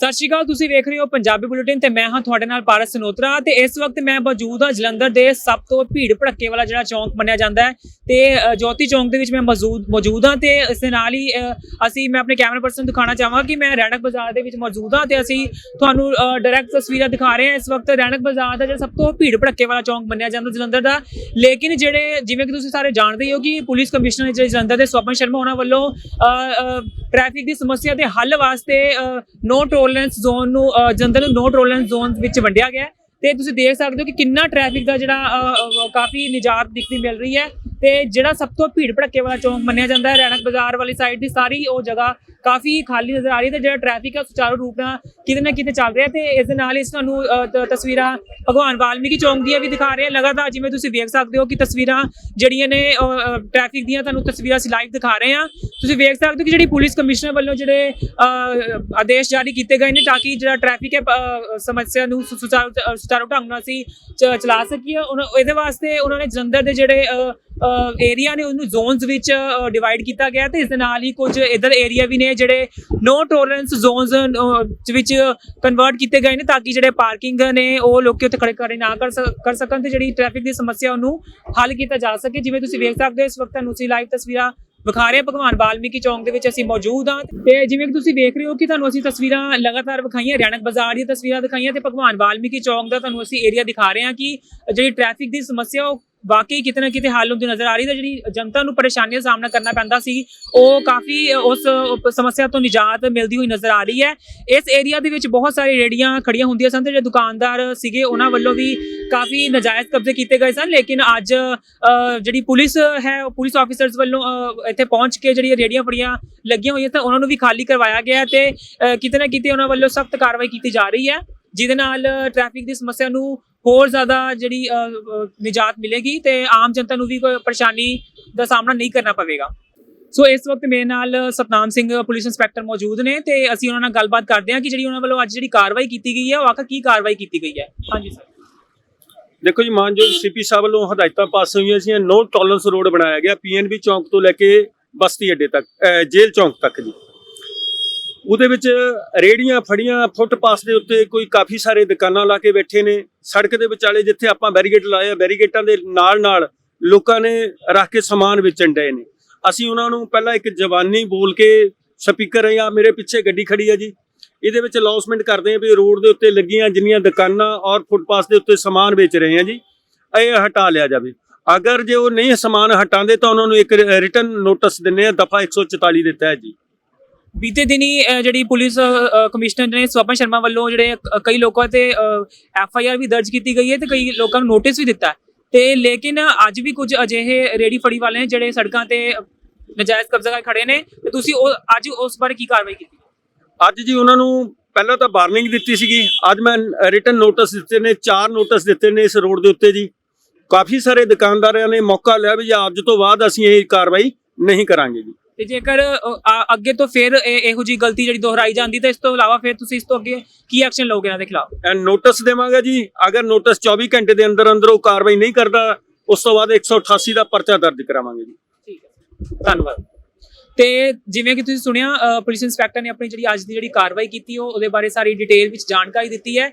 ਸਤਿ ਸ਼੍ਰੀ ਅਕਾਲ, ਤੁਸੀਂ ਵੇਖ ਰਹੇ ਹੋ ਪੰਜਾਬੀ ਬੁਲੇਟਿਨ ਤੇ ਮੈਂ ਹਾਂ ਤੁਹਾਡੇ ਨਾਲ ਪਾਰਸ ਸਨੋਤਰਾ ਤੇ ਇਸ ਵਕਤ ਮੈਂ ਮੌਜੂਦ ਹਾਂ ਜਲੰਧਰ ਦੇ ਸਭ ਤੋਂ ਭੀੜ ਭੜੱਕੇ ਵਾਲਾ ਜਿਹੜਾ ਚੌਂਕ ਮੰਨਿਆ ਜਾਂਦਾ ਹੈ ਤੇ ਜੋਤੀ ਚੌਂਕ ਦੇ ਵਿੱਚ ਮੈਂ ਮੌਜੂਦ ਮੌਜੂਦ ਹਾਂ ਤੇ ਇਸ ਦੇ ਨਾਲ ਹੀ ਅਸੀਂ, ਮੈਂ ਆਪਣੇ ਕੈਮਰਾ ਪਰਸਨ ਦਿਖਾਣਾ ਚਾਹਾਂਗਾ ਕਿ ਮੈਂ ਰੈਣਕ ਬਾਜ਼ਾਰ ਦੇ ਵਿੱਚ ਮੌਜੂਦ ਹਾਂ ਤੇ ਅਸੀਂ ਤੁਹਾਨੂੰ ਡਾਇਰੈਕਟ ਤਸਵੀਰਾਂ ਦਿਖਾ ਰਹੇ ਹਾਂ ਇਸ ਵਕਤ ਰੈਣਕ ਬਾਜ਼ਾਰ ਦਾ ਜਿਹੜਾ ਸਭ ਤੋਂ ਭੀੜ ਭੜੱਕੇ ਵਾਲਾ ਚੌਂਕ ਮੰਨਿਆ ਜਾਂਦਾ ਜਲੰਧਰ ਦਾ। ਲੇਕਿਨ ਜਿਹੜੇ, ਜਿਵੇਂ ਕਿ ਤੁਸੀਂ ਸਾਰੇ ਜਾਣਦੇ ਹੋ ਕਿ ਪੁਲਿਸ ਕਮਿਸ਼ਨਰ ਜਿਹੜੇ ਜਲੰਧਰ ਦੇ ਸਵਪਨ ਸ਼ਰਮਾ ਉਹਨਾਂ ਵੱਲੋਂ ਟ੍ਰੈਫਿਕ ਦੀ ਸਮੱਸਿਆ ਦੇ ਹੱਲ ਵਾਸਤੇ ਨੋ ਟੋਲਰੈਂਸ ਜ਼ੋਨ ਨੂੰ ਅ, ਨੂੰ ਨੋ ਟੋਲਰੈਂਸ ਜ਼ੋਨ ਵਿੱਚ ਵੰਡਿਆ ਗਿਆ ਹੈ। ਤੇ ਤੁਸੀਂ ਦੇਖ ਸਕਦੇ ਹੋ ਕਿ ਕਿੰਨਾ ਟ੍ਰੈਫਿਕ ਦਾ ਜਿਹੜਾ ਕਾਫੀ ਨਿਜਾਤ ਦਿਖਦੀ ਮਿਲ ਰਹੀ ਹੈ। ਤੇ ਜਿਹੜਾ ਸਭ ਤੋਂ ਭੀੜ ਭੜੱਕੇ ਵਾਲਾ ਚੌਂਕ ਮੰਨਿਆ ਜਾਂਦਾ ਹੈ ਰੈਣਕ ਬਾਜ਼ਾਰ ਵਾਲੀ ਸਾਈਡ ਦੀ ਸਾਰੀ ਉਹ ਜਗ੍ਹਾ ਕਾਫੀ ਖਾਲੀ ਨਜ਼ਰ ਆ ਰਹੀ ਹੈ ਤੇ ਜਿਹੜਾ ਟ੍ਰੈਫਿਕ ਹੈ ਸੁਚਾਰੂ ਰੂਪ ਨਾਲ ਕਿਤੇ ਨਾ ਕਿਤੇ ਚੱਲ ਰਿਹਾ ਤੇ ਇਸ ਦੇ ਨਾਲ ਹੀ ਤੁਹਾਨੂੰ ਤਸਵੀਰਾਂ ਭਗਵਾਨ ਵਾਲਮੀਕੀ ਚੌਂਕ ਦੀਆਂ ਵੀ ਦਿਖਾ ਰਹੇ ਹਾਂ। ਲਗਾਤਾਰ ਜਿਵੇਂ ਤੁਸੀਂ ਵੇਖ ਸਕਦੇ ਹੋ ਕਿ ਤਸਵੀਰਾਂ ਜਿਹੜੀਆਂ ਨੇ ਟ੍ਰੈਫਿਕ ਦੀਆਂ ਤੁਹਾਨੂੰ ਤਸਵੀਰਾਂ ਅਸੀਂ ਲਾਈਵ ਦਿਖਾ ਰਹੇ ਹਾਂ। ਤੁਸੀਂ ਵੇਖ ਸਕਦੇ ਹੋ ਕਿ ਜਿਹੜੀ ਪੁਲਿਸ ਕਮਿਸ਼ਨਰ ਵੱਲੋਂ ਜਿਹੜੇ ਆਦੇਸ਼ ਜਾਰੀ ਕੀਤੇ ਗਏ ਨੇ ਤਾਂ ਕਿ ਜਿਹੜਾ ਟ੍ਰੈਫਿਕ ਹੈ ਸਮੱਸਿਆ ਨੂੰ ਸੁ- ਸੁਚਾਰੂ ਸੁਚਾਰੂ ਢੰਗ ਨਾਲ ਅਸੀਂ ਚ- ਚਲਾ ਸਕੀਏ। ਉਹਨਾਂ, ਇਹਦੇ ਵਾਸਤੇ ਉਹਨਾਂ ਨੇ ਜਲੰਧਰ ਦੇ ਜਿਹੜੇ ਏਰੀਆ ਨੇ ਉਹਨੂੰ ਜ਼ੋਨਸ ਵਿੱਚ ਡਿਵਾਈਡ ਕੀਤਾ ਗਿਆ ਤੇ ਇਸ ਦੇ ਨਾਲ ਹੀ ਕੁਝ ਇਧਰ ਏਰੀਆ ਵੀ ਨੇ ਜਿਹੜੇ ਨੋ ਟੋਲਰੈਂਸ ਜ਼ੋਨਸ ਵਿੱਚ ਕਨਵਰਟ ਕੀਤੇ ਗਏ ਨੇ ਤਾਂ ਕਿ ਜਿਹੜੇ ਪਾਰਕਿੰਗ ਨੇ ਉਹ ਲੋਕੀ ਉੱਥੇ ਖੜੇ ਖੜੇ ਨਾ ਕਰ ਸਕ- ਕਰ ਸਕਣ ਤੇ ਜਿਹੜੀ ਟ੍ਰੈਫਿਕ ਦੀ ਸਮੱਸਿਆ ਉਹਨੂੰ ਹੱਲ ਕੀਤਾ ਜਾ ਸਕੇ। ਜਿਵੇਂ ਤੁਸੀਂ ਵੇਖ ਸਕਦੇ ਹੋ, ਇਸ ਵਕਤ ਤੁਹਾਨੂੰ ਅਸੀਂ ਲਾਈਵ ਤਸਵੀਰਾਂ ਵਿਖਾ ਰਹੇ ਹਾਂ ਭਗਵਾਨ ਵਾਲਮੀਕੀ ਚੌਂਕ ਦੇ ਵਿੱਚ ਅਸੀਂ ਮੌਜੂਦ ਹਾਂ ਤੇ ਜਿਵੇਂ ਕਿ ਤੁਸੀਂ ਵੇਖ ਰਹੇ ਹੋ ਕਿ ਤੁਹਾਨੂੰ ਅਸੀਂ ਤਸਵੀਰਾਂ ਲਗਾਤਾਰ ਵਿਖਾਈਆਂ, ਰੈਣਕ ਬਾਜ਼ਾਰ ਦੀਆਂ ਤਸਵੀਰਾਂ ਦਿਖਾਈਆਂ ਤੇ ਭਗਵਾਨ ਵਾਲਮੀਕੀ ਚੌਂਕ ਦਾ ਤੁਹਾਨੂੰ ਅਸੀਂ ਏਰੀਆ ਦਿਖਾ ਰਹੇ ਹਾਂ ਕਿ ਜਿਹੜੀ ਟ੍ਰੈਫਿਕ ਦੀ ਸਮੱਸਿਆ ਉਹ ਵਾਕਈ ਕਿਤੇ ਨਾ ਕਿਤੇ ਹੱਲ ਹੁੰਦੀ ਨਜ਼ਰ ਆ ਰਹੀ ਹੈ ਤੇ ਜਿਹੜੀ ਜਨਤਾ ਨੂੰ ਪਰੇਸ਼ਾਨੀਆਂ ਦਾ ਸਾਹਮਣਾ ਕਰਨਾ ਪੈਂਦਾ ਸੀ, ਉਹ ਕਾਫੀ ਉਸ ਸਮੱਸਿਆ ਤੋਂ ਨਿਜਾਤ ਮਿਲਦੀ ਹੋਈ ਨਜ਼ਰ ਆ ਰਹੀ ਹੈ। ਇਸ ਏਰੀਆ ਦੇ ਵਿੱਚ ਬਹੁਤ ਸਾਰੀ ਰੇੜੀਆਂ ਖੜੀਆਂ ਹੁੰਦੀਆਂ ਸਨ ਤੇ ਜਿਹੜੇ ਦੁਕਾਨਦਾਰ ਸੀਗੇ, ਉਹਨਾਂ ਵੱਲੋਂ ਵੀ ਕਾਫੀ ਨਜਾਇਜ਼ ਕਬਜ਼ੇ ਕੀਤੇ ਗਏ ਸਨ। ਲੇਕਿਨ ਅੱਜ ਜਿਹੜੀ ਪੁਲਿਸ ਹੈ, ਉਹ ਪੁਲਿਸ ਆਫੀਸਰਸ ਵੱਲੋਂ ਇੱਥੇ ਪਹੁੰਚ ਕੇ ਜਿਹੜੀਆਂ ਰੇੜੀਆਂ ਫੜੀਆਂ ਲੱਗੀਆਂ ਹੋਈਆਂ ਤਾਂ ਉਹਨਾਂ ਨੂੰ ਵੀ ਖਾਲੀ ਕਰਵਾਇਆ ਗਿਆ ਤੇ ਕਿਤੇ ਨਾ ਕਿਤੇ ਉਹਨਾਂ ਵੱਲੋਂ ਸਖਤ ਕਾਰਵਾਈ ਕੀਤੀ ਜਾ ਰਹੀ ਹੈ, ਜਿਹਦੇ ਨਾਲ ਟ੍ਰੈਫਿਕ ਦੀ ਸਮੱਸਿਆ ਨੂੰ ਹੋਰ ਜ਼ਿਆਦਾ ਜਿਹੜੀ ਨਿਜਾਤ ਮਿਲੇਗੀ ਤੇ ਆਮ ਜਨਤਾ ਨੂੰ ਵੀ ਕੋਈ ਪਰੇਸ਼ਾਨੀ ਦਾ ਸਾਹਮਣਾ ਨਹੀਂ ਕਰਨਾ ਪਵੇਗਾ। ਸੋ ਇਸ ਵਕਤ ਮੇਰੇ ਨਾਲ ਸਤਨਾਮ ਸਿੰਘ ਪੁਲਿਸ ਇੰਸਪੈਕਟਰ ਮੌਜੂਦ ਨੇ ਤੇ ਅਸੀਂ ਉਹਨਾਂ ਨਾਲ ਗੱਲਬਾਤ ਕਰਦੇ ਹਾਂ ਕਿ ਜਿਹੜੀ ਉਹਨਾਂ ਵੱਲੋਂ ਅੱਜ ਜਿਹੜੀ ਕਾਰਵਾਈ ਕੀਤੀ ਗਈ ਹੈ, ਉਹ ਆਖਰ ਕੀ ਕਾਰਵਾਈ ਕੀਤੀ ਗਈ ਹੈ। ਹਾਂਜੀ, ਸਰ। ਦੇਖੋ ਜੀ, ਮਾਨਯੋਗ ਸੀਪੀ ਸਾਹਿਬ ਵੱਲੋਂ ਹਦਾਇਤਾਂ ਪਾਸ ਹੋਈਆਂ ਸੀ, ਨੋ ਟੋਲਰੈਂਸ ਰੋਡ ਬਣਾਇਆ ਗਿਆ, ਪੀਐਨਬੀ ਚੌਂਕ ਤੋਂ ਲੈ ਕੇ ਬਸਤੀ ਅੱਡੇ ਤੱਕ ਜੇਲ੍ਹ ਚੌਂਕ ਤੱਕ ਜੀ। ਉਹਦੇ ਵਿੱਚ ਰੇੜੀਆਂ ਫੜੀਆਂ, ਫੁੱਟਪਾਥ ਦੇ ਉੱਤੇ ਕੋਈ ਕਾਫੀ ਸਾਰੇ ਦੁਕਾਨਾਂ ਲਾ ਕੇ ਬੈਠੇ ਨੇ। ਸੜਕ ਦੇ ਵਿਚਾਲੇ ਜਿੱਥੇ ਆਪਾਂ ਬੈਰੀਗੇਟ ਲਾਏ ਆ ਬੈਰੀਗੇਟਾਂ ਦੇ ਨਾਲ ਨਾਲ ਲੋਕਾਂ ਨੇ ਰੱਖ ਕੇ ਸਮਾਨ ਵੇਚਣ ਡਏ ਨੇ। ਅਸੀਂ ਉਹਨਾਂ ਨੂੰ ਪਹਿਲਾਂ ਇੱਕ ਜਵਾਨੀ ਬੋਲ ਕੇ ਸਪੀਕਰ ਆ ਮੇਰੇ ਪਿੱਛੇ ਗੱਡੀ ਖੜੀ ਹੈ ਜੀ। ਇਹਦੇ ਵਿੱਚ ਅਨਾਉਂਸਮੈਂਟ ਕਰਦੇ ਆ ਵੀ ਰੋਡ ਦੇ ਉੱਤੇ ਲੱਗੀਆਂ ਜਿੰਨੀਆਂ ਦੁਕਾਨਾਂ ਔਰ ਫੁੱਟਪਾਥ ਦੇ ਉੱਤੇ ਸਮਾਨ ਵੇਚ ਰਹੇ ਆ ਜੀ, ਇਹ ਹਟਾ ਲਿਆ ਜਾਵੇ। ਅਗਰ ਜੇ ਉਹ ਨਹੀਂ ਸਮਾਨ ਹਟਾਉਂਦੇ ਤਾਂ ਉਹਨਾਂ ਨੂੰ ਇੱਕ ਰਿਟਰਨ ਨੋਟਿਸ ਦਿੰਨੇ ਆ, ਦਫਾ 144 ਦਿੱਤਾ ਹੈ ਜੀ। ਬੀਤੇ ਦਿਨੀ ਅ, ਜਿਹੜੀ ਪੁਲਿਸ ਅ, ਕਮਿਸ਼ਨਰ ਨੇ ਸਵਪਨ ਸ਼ਰਮਾ ਵੱਲੋਂ ਜਿਹੜੇ ਅ, ਕਈ ਲੋਕਾਂ ਤੇ ਐਫ ਆਈ ਆਰ ਵੀ ਦਰਜ ਕੀਤੀ ਗਈ ਹੈ ਤੇ ਕਈ ਲੋਕਾਂ ਨੂੰ ਨੋਟਿਸ ਵੀ ਦਿੱਤਾ ਹੈ। ਤੇ ਲੇਕਿਨ ਅੱਜ ਵੀ ਕੁਝ ਅਜਿਹੇ ਰੇੜੀ ਫੜੀ ਵਾਲੇ ਨੇ ਜਿਹੜੇ ਸੜਕਾਂ ਤੇ ਨਜਾਇਜ਼ ਕਬਜ਼ਾ ਕਰ ਖੜੇ ਨੇ। ਤੇ ਤੁਸੀਂ ਉਹ ਅੱਜ ਉਸ ਬਾਰੇ ਕੀ ਕਾਰਵਾਈ ਕੀਤੀ? ਅੱਜ ਜੀ ਉਹਨਾਂ ਨੂੰ ਪਹਿਲਾਂ ਤਾਂ ਵਾਰਨਿੰਗ ਦਿੱਤੀ ਸੀਗੀ। ਅੱਜ ਮੈਂ ਰਿਟਨ ਨੋਟਿਸ ਦਿੱਤੇ ਨੇ ਚਾਰ ਨੋਟਿਸ ਦਿੱਤੇ ਨੇ ਇਸ ਰੋਡ ਦੇ ਉੱਤੇ ਜੀ। ਕਾਫੀ ਸਾਰੇ ਦੁਕਾਨਦਾਰਾਂ ਨੇ ਮੌਕਾ ਲਿਆ ਵੀ ਜੇ ਅੱਜ ਤੋਂ ਬਾਅਦ ਅਸੀਂ ਇਹ ਕਾਰਵਾਈ ਨਹੀਂ ਕਰਾਂਗੇ ਜੀ। ਤੇ ਜੇਕਰ ਅ, ਅੱਗੇ ਤੋਂ ਫਿਰ ਇਹ- ਇਹੋ ਜੀ ਗਲਤੀ ਜਿਹੜੀ ਦੁਹਰਾਈ ਜਾਂਦੀ ਤਾਂ ਇਸ ਤੋਂ ਇਲਾਵਾ ਫਿਰ ਤੁਸੀਂ ਇਸ ਤੋਂ ਅੱਗੇ ਕੀ ਐਕਸ਼ਨ ਲਓਗੇ ਇਹਨਾਂ ਦੇ ਖਿਲਾਫ? ਨੋਟਿਸ ਦੇਵਾਂਗੇ ਜੀ। ਅਗਰ ਨੋਟਿਸ 24 ਘੰਟੇ ਦੇ ਅੰਦਰ ਅੰਦਰ ਉਹ ਕਾਰਵਾਈ ਨਹੀਂ ਕਰਦਾ ਉਸ ਤੋਂ ਬਾਅਦ 188 ਦਾ ਪਰਚਾ ਦਰਜ ਕਰਾਵਾਂਗੇ ਜੀ। ਠੀਕ ਹੈ। ਧੰਨਵਾਦ। ਤੇ ਜਿਵੇਂ ਕਿ ਤੁਸੀਂ ਸੁਣਿਆ ਅ, ਪੁਲਿਸ ਇੰਸਪੈਕਟਰ ਨੇ ਆਪਣੀ ਜਿਹੜੀ ਅੱਜ ਦੀ ਜਿਹੜੀ ਕਾਰਵਾਈ ਕੀਤੀ ਉਹ ਉਹਦੇ ਬਾਰੇ ਸਾਰੀ ਡਿਟੇਲ ਵਿੱਚ ਜਾਣਕਾਰੀ ਦਿੱਤੀ ਹੈ।